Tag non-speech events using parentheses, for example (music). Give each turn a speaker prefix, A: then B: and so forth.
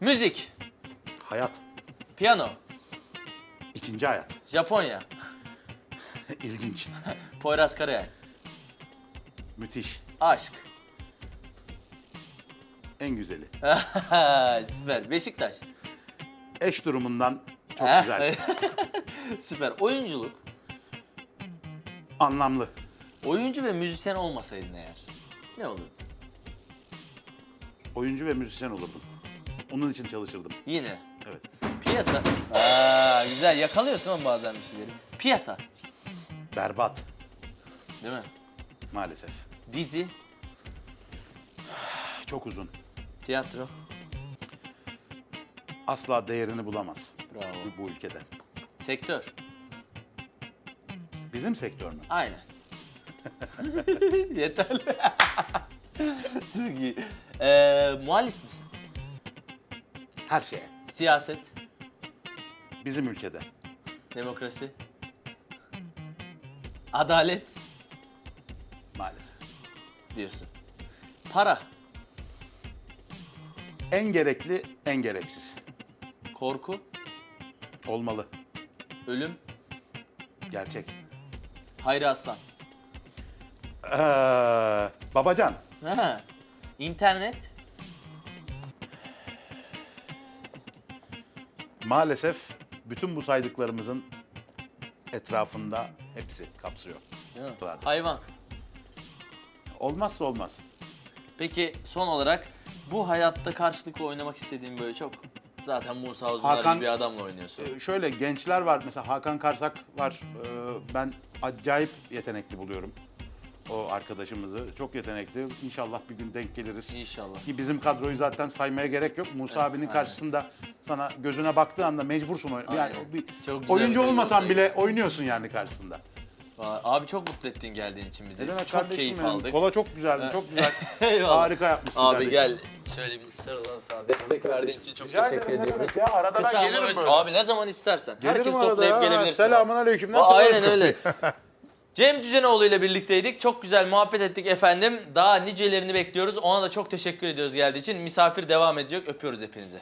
A: Müzik,
B: Hayat.
A: piyano,
B: İkinci hayat.
A: Japonya, (laughs)
B: İlginç. (laughs)
A: Poyraz Karayel,
B: Müthiş.
A: aşk.
B: En güzeli. (laughs)
A: Süper. Beşiktaş.
B: Eş durumundan çok
A: Heh.
B: güzel.
A: Süper. Oyunculuk.
B: Anlamlı.
A: Oyuncu ve müzisyen olmasaydın eğer ne olurdu?
B: Oyuncu ve müzisyen olurdum. Onun için çalışırdım.
A: Yine.
B: Evet.
A: Piyasa. Aa, güzel yakalıyorsun ama bazen bir şeyleri. Piyasa.
B: Berbat.
A: Değil mi?
B: Maalesef.
A: Dizi,
B: Çok uzun.
A: tiyatro.
B: Asla değerini bulamaz
A: Bravo.
B: bu, bu ülkede.
A: Sektör.
B: Bizim sektör mü?
A: Aynen. (laughs) Yeterli. (laughs) Çok iyi. Ee, muhalif misin?
B: Her şeye.
A: Siyaset,
B: Bizim ülkede.
A: demokrasi, adalet
B: Maalesef.
A: diyorsun. Para,
B: En gerekli, en gereksiz.
A: korku,
B: Olmalı.
A: ölüm,
B: Gerçek.
A: Hayri Aslan.
B: Ee, babacan.
A: Ha. İnternet,
B: Maalesef bütün bu saydıklarımızın etrafında hepsi kapsıyor.
A: değil mi?
B: Vardı.
A: hayvan.
B: Olmazsa olmaz.
A: Peki son olarak bu hayatta karşılıklı oynamak istediğin böyle çok zaten Musa Uzunlar
B: Hakan-
A: gibi bir adamla oynuyorsun.
B: Ee, şöyle gençler var mesela Hakan Karsak var. Ee, ben acayip yetenekli buluyorum o arkadaşımızı. Çok yetenekli. İnşallah bir gün denk geliriz.
A: İnşallah.
B: Ki bizim kadroyu zaten saymaya gerek yok. Musa abinin
A: aynen.
B: karşısında sana gözüne baktığı anda mecbursun oyn- Yani
A: Aynen.
B: bir
A: Çok güzel
B: oyuncu
A: bir
B: olmasan bile oynuyorsun yani karşısında.
A: Vay, Abi çok mutlu ettin geldiğin için bizi.
B: Ne demek
A: çok
B: kardeşim
A: keyif
B: benim?
A: aldık.
B: Kola çok güzeldi, çok güzel. (laughs)
A: Eyvallah.
B: Harika yapmışsın
A: Abi
B: kardeşim.
A: gel. Şöyle bir sarılalım sana. Destek verdiğin için çok
B: Rica
A: teşekkür
B: ederim, ne
A: ediyorum.
B: demek ya. Arada ben
A: ama
B: gelirim
A: öz-
B: böyle.
A: Abi ne zaman istersen. Herkes toplayıp gelebilirsin.
B: Selamun aleyküm.
A: Aa, Aynen öyle. (laughs) Cem Cücenoğlu ile birlikteydik. Çok güzel muhabbet ettik efendim. Daha nicelerini bekliyoruz. Ona da çok teşekkür ediyoruz geldiği için. Misafir devam edecek. Öpüyoruz hepinizi.